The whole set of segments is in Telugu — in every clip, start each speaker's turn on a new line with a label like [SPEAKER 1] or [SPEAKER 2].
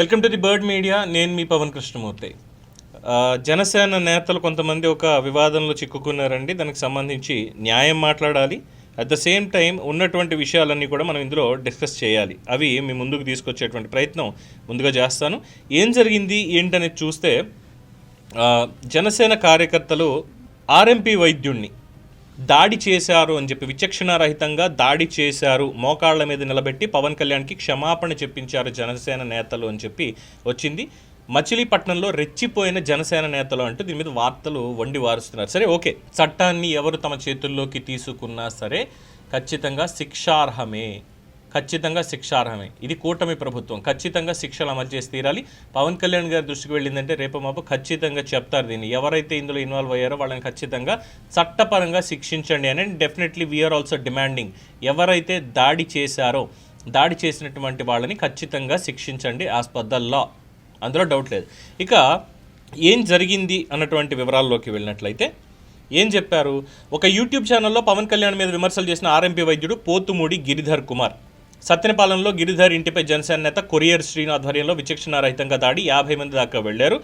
[SPEAKER 1] Welcome to the bird media. నేను మీ పవన్ కృష్ణమూర్తి. జనసేన నేతలు కొంతమంది ఒక వివాదంలో చిక్కుకున్నారండి. దానికి సంబంధించి న్యాయం మాట్లాడాలి. అట్ ద సేమ్ టైం ఉన్నటువంటి విషయాలన్నీ కూడా మనం ఇందులో డిస్కస్ చేయాలి. అవి మీ ముందుకు తీసుకొచ్చేటువంటి ప్రయత్నం. ముందుగా చేస్తాను. ఏం జరిగింది ఏంటనేది చూస్తే జనసేన కార్యకర్తలు ఆర్ఎంపీ వైద్యుణ్ణి దాడి చేశారు అని చెప్పి విచక్షణారహితంగా దాడి చేశారు. మోకాళ్ళ మీద నిలబెట్టి పవన్ కళ్యాణ్కి క్షమాపణ చెప్పించారు జనసేన నేతలు అని చెప్పి వచ్చింది. మచిలీపట్నంలో రెచ్చిపోయిన జనసేన నేతలు అంటూ దీని మీద వార్తలు వండి వారుస్తున్నారు. సరే ఓకే. చట్టాన్ని ఎవరు తమ చేతుల్లోకి తీసుకున్నా సరే ఖచ్చితంగా శిక్షార్హమే. ఖచ్చితంగా శిక్షార్హమే. ఇది కూటమి ప్రభుత్వం. ఖచ్చితంగా శిక్షలు అమలు చేసి తీరాలి. పవన్ కళ్యాణ్ గారి దృష్టికి వెళ్ళిందంటే రేపు మాపు ఖచ్చితంగా చెప్తారు దీన్ని. ఎవరైతే ఇందులో ఇన్వాల్వ్ అయ్యారో వాళ్ళని ఖచ్చితంగా చట్టపరంగా శిక్షించండి అని డెఫినెట్లీ వీఆర్ ఆల్సో డిమాండింగ్ ఎవరైతే దాడి చేశారో దాడి చేసినటువంటి వాళ్ళని ఖచ్చితంగా శిక్షించండి యాజ్ పర్ ద లా అందులో డౌట్ లేదు. ఇక ఏం జరిగింది అన్నటువంటి వివరాల్లోకి వెళ్ళినట్లయితే ఏం చెప్పారు? ఒక యూట్యూబ్ ఛానల్లో పవన్ కళ్యాణ్ మీద విమర్శలు చేసిన ఆర్ఎంపీ వైద్యుడు పోతుమూడి గిరిధర్ కుమార్. సత్యనపాలెంలో గిరిధర్ ఇంటిపై జనసేన నేత కొరియర్ శ్రీను ఆధ్వర్యంలో విచక్షణారహితంగా దాడి. యాభై మంది దాకా వెళ్ళారు.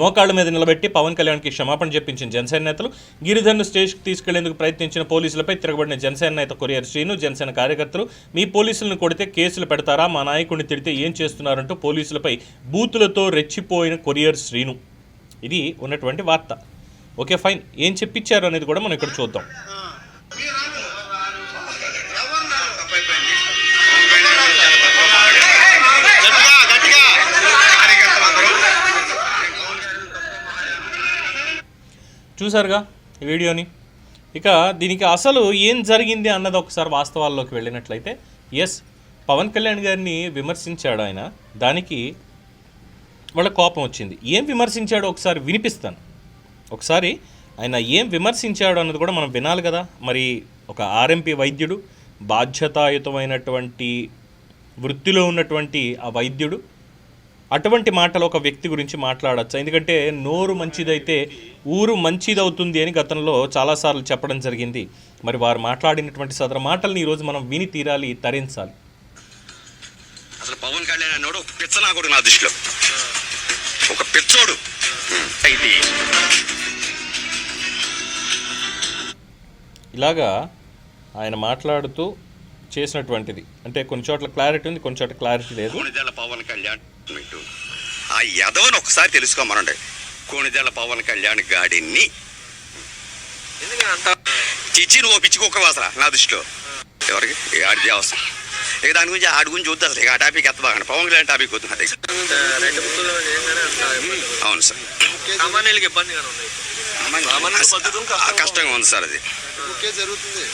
[SPEAKER 1] మోకాళ్ళ మీద నిలబెట్టి పవన్ కళ్యాణ్కి క్షమాపణ చెప్పించిన జనసేన నేతలు గిరిధర్ను స్టేజ్కి తీసుకెళ్ళేందుకు ప్రయత్నించిన పోలీసులపై తిరగబడిన జనసేన నేత కొరియర్ శ్రీను జనసేన కార్యకర్తలు మీ పోలీసులను కొడితే కేసులు పెడతారా? మా నాయకుడిని తిడితే ఏం చేస్తున్నారంటూ పోలీసులపై బూతులతో రెచ్చిపోయిన కొరియర్ శ్రీను. ఇది ఉన్నటువంటి వార్త. Okay fine. ఏం చెప్పించారు అనేది కూడా మనం ఇక్కడ చూద్దాం. చూసారుగా ఈ వీడియోని. ఇక దీనికి అసలు ఏం జరిగింది అన్నది ఒకసారి వాస్తవాల్లోకి వెళ్ళినట్లయితే ఎస్ పవన్ కళ్యాణ్ గారిని విమర్శించాడు ఆయన. దానికి వాళ్ళ కోపం వచ్చింది. ఏం విమర్శించాడో ఒకసారి వినిపిస్తాను. ఒకసారి ఆయన ఏం విమర్శించాడు అన్నది కూడా మనం వినాలి కదా. మరి ఒక ఆర్ఎంపీ వైద్యుడు బాధ్యతాయుతమైనటువంటి వృత్తిలో ఉన్నటువంటి ఆ వైద్యుడు అటువంటి మాటలు ఒక వ్యక్తి గురించి మాట్లాడచ్చు? ఎందుకంటే నోరు మంచిదైతే ఊరు మంచిదవుతుంది అని గతంలో చాలాసార్లు చెప్పడం జరిగింది. మరి వారు మాట్లాడినటువంటి సదరు మాటల్ని ఈరోజు మనం విని తీరాలి తరించాలి.
[SPEAKER 2] అసలు పవన్ కళ్యాణ్ అన్నోడు పిచ్చనాకుడు నా దృష్టిలో. ఒక పిచ్చోడు. ఇది
[SPEAKER 1] ఇలాగా ఆయన మాట్లాడుతూ చేసినటువంటిది. అంటే కొన్ని చోట్ల క్లారిటీ ఉంది కొన్ని చోట్ల క్లారిటీ లేదు.
[SPEAKER 2] పవన్ కళ్యాణ్. అంటూ. ఆ యదవని ఒకసారి తెలుసుకోమనండి. కోణిదెల పవన్ కళ్యాణ్ గాడిని. చిచ్చి నువ్వు పిచ్చుకోక అసలు నా దృష్టిలో. ఎవరికి? ఏ ఆడిది అవసరం? ఇక దాని గురించి ఆడి గురించి చూద్దాం అసలు ఇక ఆ టాపిక్ ఎత్త బాగా పవన్ కళ్యాణ్ టాపిక్ వద్దు. అవును సార్. కష్టంగా ఉంది సార్ అది.
[SPEAKER 3] ఓకే జరుగుతుంది.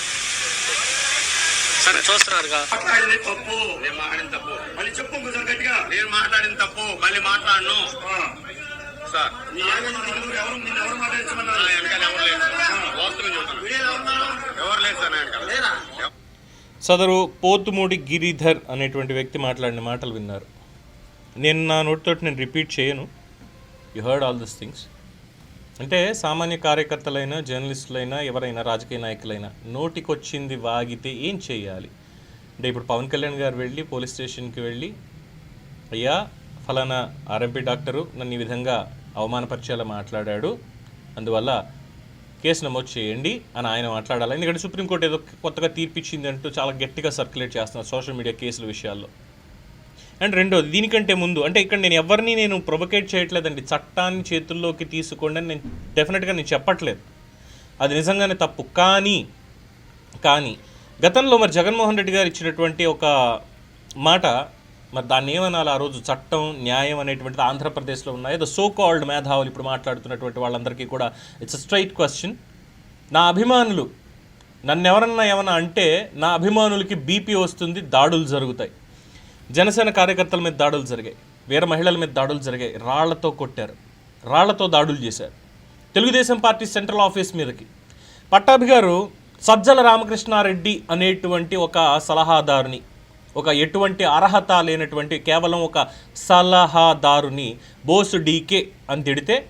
[SPEAKER 4] సరే చూస్తున్నారుగా.
[SPEAKER 2] మాట్లాడింది తప్పు. నేను మాట్లాడిన తప్పు. మళ్ళీ చెప్పు ఇంకోసారి గట్టిగా. నేను మాట్లాడిన తప్పు. మళ్ళీ మాట్లాడను. సార్. ఎవరు నిన్ను ఎవరు మాట్లాడించమన్నారు? వెనకాల ఎవరు లేదు సార్. వాస్తవం చెబుతాను. ఎవరు లేదు సార్ నా వెనకాల.
[SPEAKER 1] సదరు పోతుమూడి గిరిధర్ అనేటువంటి వ్యక్తి మాట్లాడిన మాటలు విన్నారు. నేను నా నోటితోటి నేను రిపీట్ చేయను. You heard all this things అంటే సామాన్య కార్యకర్తలైనా జర్నలిస్టులైనా ఎవరైనా రాజకీయ నాయకులైనా నోటికొచ్చింది వాగితే ఏం చేయాలి? అంటే ఇప్పుడు పవన్ కళ్యాణ్ గారు వెళ్ళి పోలీస్ స్టేషన్కి వెళ్ళి అయ్యా ఫలానా ఆర్ఎంపీ డాక్టరు నన్ను ఈ విధంగా అవమానపరిచేలా మాట్లాడాడు. అందువల్ల కేసు నమోదు చేయండి అని ఆయన మాట్లాడాలి. ఎందుకంటే సుప్రీంకోర్టు ఏదో కొత్తగా తీర్పిచ్చింది అంటూ చాలా గట్టిగా సర్క్యులేట్ చేస్తున్నారు సోషల్ మీడియా కేసుల విషయాల్లో. అండ్ రెండోది దీనికంటే ముందు అంటే ఇక్కడ నేను ఎవరిని నేను ప్రొవకేట్ చేయట్లేదండి చట్టాన్ని చేతుల్లోకి తీసుకోండి అని నేను డెఫినెట్గా నేను చెప్పట్లేదు. అది నిజంగానే తప్పు. కానీ కానీ గతంలో మరి జగన్మోహన్ రెడ్డి గారు ఇచ్చినటువంటి ఒక మాట మరి దాన్ని ఏమనాలి? ఆ రోజు చట్టం న్యాయం అనేటువంటిది ఆంధ్రప్రదేశ్లో ఉన్నాయి? ఏదో సో కాల్డ్ మేధావులు ఇప్పుడు మాట్లాడుతున్నటువంటి వాళ్ళందరికీ కూడా ఇట్స్ స్ట్రైట్ క్వశ్చన్ నా అభిమానులు నన్ను ఎవరన్నా ఏమన్నా అంటే నా అభిమానులకి బీపీ వస్తుంది దాడులు జరుగుతాయి. జనసేన కార్యకర్తల మీద దాడులు జరిగాయి. వీర మహిళల మీద దాడులు జరిగాయి. రాళ్ళతో కొట్టారు. రాళ్ళతో దాడులు చేశారు. తెలుగుదేశం పార్టీ సెంట్రల్ ఆఫీస్ మీదకి. పట్టాభి గారు సజ్జల రామకృష్ణారెడ్డి అనేటువంటి ఒక సలహాదారుని ఒక ఎటువంటి అర్హత లేనటువంటి కేవలం ఒక సలహాదారుని బోసు డీకే అని తిడితే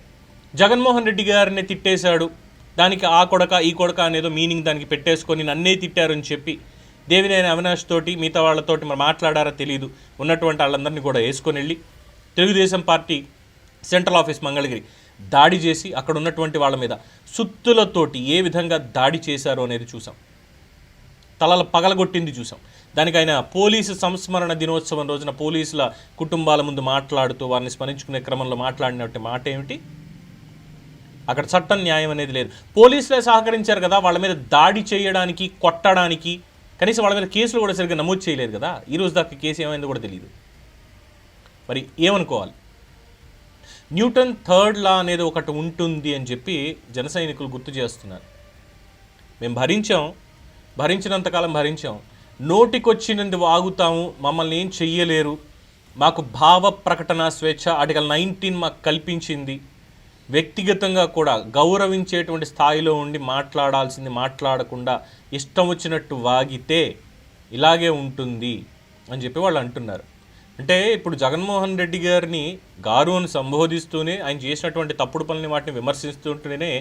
[SPEAKER 1] జగన్మోహన్ రెడ్డి గారిని తిట్టేశాడు. దానికి ఆ కొడక ఈ కొడక అనేదో మీనింగ్ దానికి పెట్టేసుకొని నన్నే తిట్టారని చెప్పి దేవినేని అవినాష్ తోటి మిగతా వాళ్ళతోటి మరి మాట్లాడారా తెలియదు ఉన్నటువంటి వాళ్ళందరినీ కూడా వేసుకొని వెళ్ళి Telugu Desam party central office Mangalagiri దాడి చేసి అక్కడ ఉన్నటువంటి వాళ్ళ మీద సుత్తులతోటి ఏ విధంగా దాడి చేశారో అనేది చూసాం. తలలు పగలగొట్టింది చూసాం. దానికి ఆయన పోలీసు సంస్మరణ దినోత్సవం రోజున పోలీసుల కుటుంబాల ముందు మాట్లాడుతూ వారిని స్మరించుకునే క్రమంలో మాట్లాడినట్టు మాట ఏమిటి? అక్కడ చట్టం న్యాయం అనేది లేదు. పోలీసులే సహకరించారు కదా వాళ్ళ మీద దాడి చేయడానికి కొట్టడానికి కనీసం వాళ్ళ మీద కేసులు కూడా సరిగ్గా నమోదు చేయలేదు కదా. ఈరోజు దాకా కేసు ఏమైందో కూడా తెలియదు మరి ఏమనుకోవాలి? న్యూటన్ థర్డ్ లా అనేది ఒకటి ఉంటుంది అని చెప్పి జన సైనికులు గుర్తు చేస్తున్నారు. మేము భరించాం భరించినంతకాలం భరించాం. నోటికొచ్చినందు వాగుతాము మమ్మల్ని ఏం చెయ్యలేరు. మాకు భావ ప్రకటన స్వేచ్ఛ ఆర్టికల్ నైన్టీన్ మాకు కల్పించింది. వ్యక్తిగతంగా కూడా గౌరవించేటువంటి స్థాయిలో ఉండి మాట్లాడాల్సింది మాట్లాడకుండా ఇష్టం వచ్చినట్టు వాగితే ఇలాగే ఉంటుంది అని చెప్పి వాళ్ళు అంటున్నారు. అంటే ఇప్పుడు జగన్మోహన్ రెడ్డి గారిని గారు అని సంబోధిస్తూనే ఆయన చేసినటువంటి తప్పుడు పనులని వాటిని విమర్శిస్తుంటేనే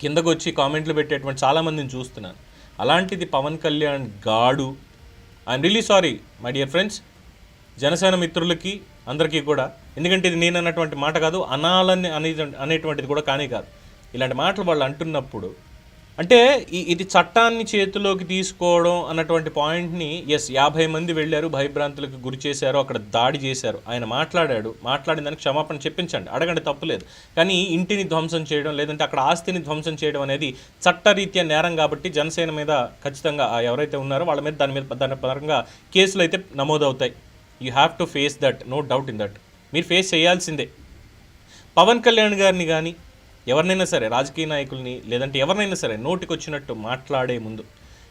[SPEAKER 1] కిందకు వచ్చి కామెంట్లు పెట్టేటువంటి చాలామందిని చూస్తున్నాను. అలాంటిది పవన్ కళ్యాణ్ గాడు. I'm really sorry my dear friends Janasena మిత్రులకి అందరికీ కూడా ఎందుకంటే ఇది నేను అన్నటువంటి మాట కాదు అనాలని అనే అనేటువంటిది కూడా కానీ కాదు. ఇలాంటి మాటలు వాళ్ళు అంటున్నప్పుడు అంటే ఇది చట్టాన్ని చేతిలోకి తీసుకోవడం అన్నటువంటి పాయింట్ని ఎస్ యాభై మంది వెళ్ళారు భయభ్రాంతులకు గురి చేశారు అక్కడ దాడి చేశారు. ఆయన మాట్లాడాడు మాట్లాడిన దానికి క్షమాపణ చెప్పించండి అడగండి తప్పులేదు కానీ ఇంటిని ధ్వంసం చేయడం లేదంటే అక్కడ ఆస్తిని ధ్వంసం చేయడం అనేది చట్టరీత్యా నేరం కాబట్టి జనసేన మీద ఖచ్చితంగా ఎవరైతే ఉన్నారో వాళ్ళ మీద దాని మీద దాని పరంగా కేసులు అయితే నమోదవుతాయి. You have to face that no doubt in that. మీరు ఫేస్ చేయాల్సిందే. పవన్ కళ్యాణ్ గారిని కానీ ఎవరినైనా సరే రాజకీయ నాయకుల్ని లేదంటే ఎవరినైనా సరే నోటికి వచ్చినట్టు మాట్లాడే ముందు.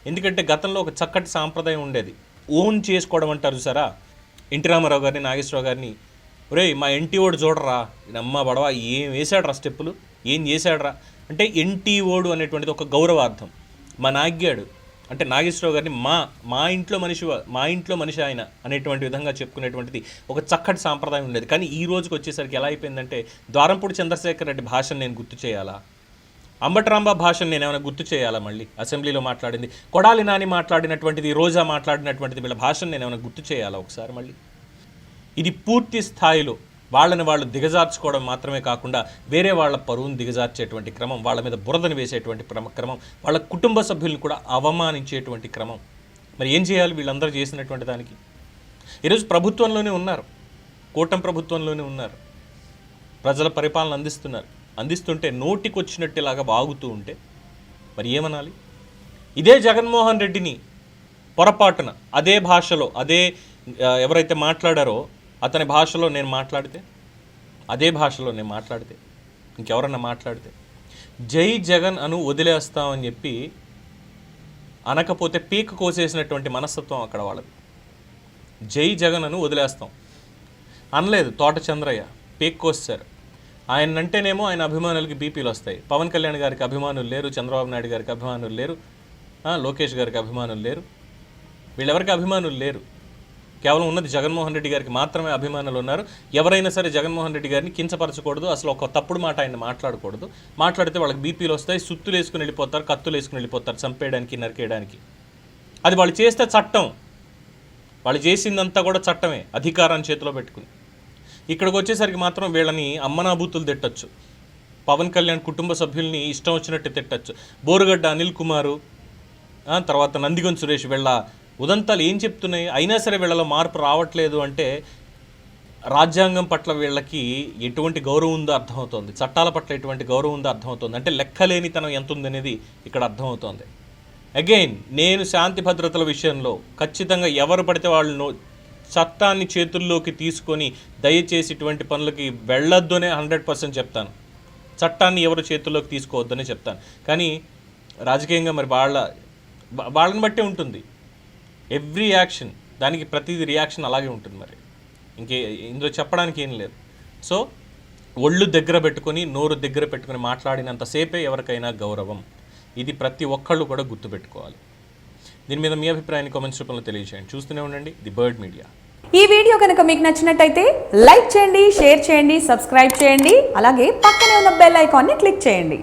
[SPEAKER 1] ఎందుకంటే గతంలో ఒక చక్కటి సాంప్రదాయం ఉండేది. ఓన్ చేసుకోవడం అంటారు సరా ఎన్టీ రామారావు గారిని నాగేశ్వరరావు గారిని ఒరే మా ఎన్టీ ఓడు చూడరా అమ్మ బడవ ఏం వేసాడురా స్టెప్పులు? ఏం చేశాడరా? అంటే ఎన్టీ ఓడు అనేటువంటిది ఒక గౌరవార్థం. మా నాగ్యాడు అంటే నాగేశ్వరరావు గారిని మా మా ఇంట్లో మనిషి మా ఇంట్లో మనిషి ఆయన అనేటువంటి విధంగా చెప్పుకునేటువంటిది ఒక చక్కటి సాంప్రదాయం ఉండేది. కానీ ఈ రోజుకి వచ్చేసరికి ఎలా అయిపోయిందంటే ద్వారంపూడి చంద్రశేఖర్ రెడ్డి భాషను నేను గుర్తు చేయాలా? అంబటరాంబ భాషను నేను ఏమైనా గుర్తు చేయాలా మళ్ళీ? అసెంబ్లీలో మాట్లాడింది. కొడాలి నాని మాట్లాడినటువంటిది రోజా మాట్లాడినటువంటిది వీళ్ళ భాషను నేను ఏమైనా గుర్తు చేయాలా ఒకసారి మళ్ళీ? ఇది పూర్తి స్థాయిలో వాళ్ళని వాళ్ళు దిగజార్చుకోవడం మాత్రమే కాకుండా వేరే వాళ్ళ పరువును దిగజార్చేటువంటి క్రమం వాళ్ళ మీద బురదను వేసేటువంటి క్రమ క్రమం వాళ్ళ కుటుంబ సభ్యులను కూడా అవమానించేటువంటి క్రమం. మరి ఏం చేయాలి వీళ్ళందరూ చేసినటువంటి దానికి? ఈరోజు ప్రభుత్వంలోనే ఉన్నారు. కూటమి ప్రభుత్వంలోనే ఉన్నారు. ప్రజల పరిపాలన అందిస్తున్నారు. అందిస్తుంటే నోటికొచ్చినట్టులాగా వాగుతూ ఉంటే మరి ఏమనాలి? ఇదే జగన్మోహన్ రెడ్డిని పొరపాటున అదే భాషలో అదే ఎవరైతే మాట్లాడారో అతని భాషలో నేను మాట్లాడితే అదే భాషలో నేను మాట్లాడితే ఇంకెవరన్నా మాట్లాడితే జై జగన్ అను వదిలేస్తామని చెప్పి అనకపోతే పీక్ కోసేసినటువంటి మనస్తత్వం అక్కడ వాళ్ళది. జై జగన్ అను వదిలేస్తాం. అనలేదు తోట చంద్రయ్య పీక్ కోసారు ఆయన అంటేనేమో ఆయన అభిమానులకి బీపీలు వస్తాయి. పవన్ కళ్యాణ్ గారికి అభిమానులు లేరు చంద్రబాబు నాయుడు గారికి అభిమానులు లేరు లోకేష్ గారికి అభిమానులు లేరు వీళ్ళెవరికి అభిమానులు లేరు? కేవలం ఉన్నది జగన్మోహన్ రెడ్డి గారికి మాత్రమే అభిమానులు ఉన్నారు. ఎవరైనా సరే జగన్మోహన్ రెడ్డి గారిని కించపరచకూడదు. అసలు ఒక తప్పుడు మాట ఆయన మాట్లాడకూడదు. మాట్లాడితే వాళ్ళకి బీపీలు వస్తాయి సుత్తులు వేసుకుని వెళ్ళిపోతారు కత్తులు వేసుకుని వెళ్ళిపోతారు చంపేయడానికి నరికేయడానికి. అది వాళ్ళు చేస్తే చట్టం. వాళ్ళు చేసిందంతా కూడా చట్టమే అధికారాన్ని చేతిలో పెట్టుకుని ఇక్కడికి వచ్చేసరికి మాత్రం వీళ్ళని అమ్మనాభూతులు తిట్టచ్చు. పవన్ కళ్యాణ్ కుటుంబ సభ్యుల్ని ఇష్టం వచ్చినట్టు తిట్టచ్చు. బోరుగడ్డ అనిల్ కుమారు తర్వాత నందిగం సురేష్ వీళ్ళ ఉదంతాలు ఏం చెప్తున్నాయి? అయినా సరే వీళ్ళలో మార్పు రావట్లేదు అంటే రాజ్యాంగం పట్ల వీళ్ళకి ఎటువంటి గౌరవం ఉందో అర్థమవుతోంది. చట్టాల పట్ల ఎటువంటి గౌరవం ఉందో అర్థమవుతోంది. అంటే లెక్కలేనితనం ఎంత ఉందనేది ఇక్కడ అర్థమవుతోంది. అగైన్ నేను శాంతి భద్రతల విషయంలో ఖచ్చితంగా ఎవరు పడితే వాళ్ళు చట్టాన్ని చేతుల్లోకి తీసుకొని దయచేసి ఇటువంటి పనులకి వెళ్ళొద్దనే హండ్రెడ్ పర్సెంట్ చెప్తాను. చట్టాన్ని ఎవరు చేతుల్లోకి తీసుకోవద్దనే చెప్తాను. కానీ రాజకీయంగా మరి వాళ్ళ వాళ్ళని బట్టే ఉంటుంది. ఎవ్రీ యాక్షన్ దానికి ప్రతిదీ రియాక్షన్ అలాగే ఉంటుంది మరి. ఇంకే ఇందులో చెప్పడానికి ఏం లేదు. సో ఒళ్ళు దగ్గర పెట్టుకొని నోరు దగ్గర పెట్టుకొని మాట్లాడినంతసేపే ఎవరికైనా గౌరవం. ఇది ప్రతి ఒక్కళ్ళు కూడా గుర్తుపెట్టుకోవాలి. దీని మీద మీ అభిప్రాయాన్ని కామెంట్స్ రూపంలో తెలియజేయండి చూస్తూనే ఉండండి. ది బర్డ్ మీడియా
[SPEAKER 3] ఈ వీడియో కనుక మీకు నచ్చినట్టయితే లైక్ చేయండి షేర్ చేయండి సబ్స్క్రైబ్ చేయండి. అలాగే పక్కనే ఉన్న బెల్ ఐకాన్ని క్లిక్ చేయండి.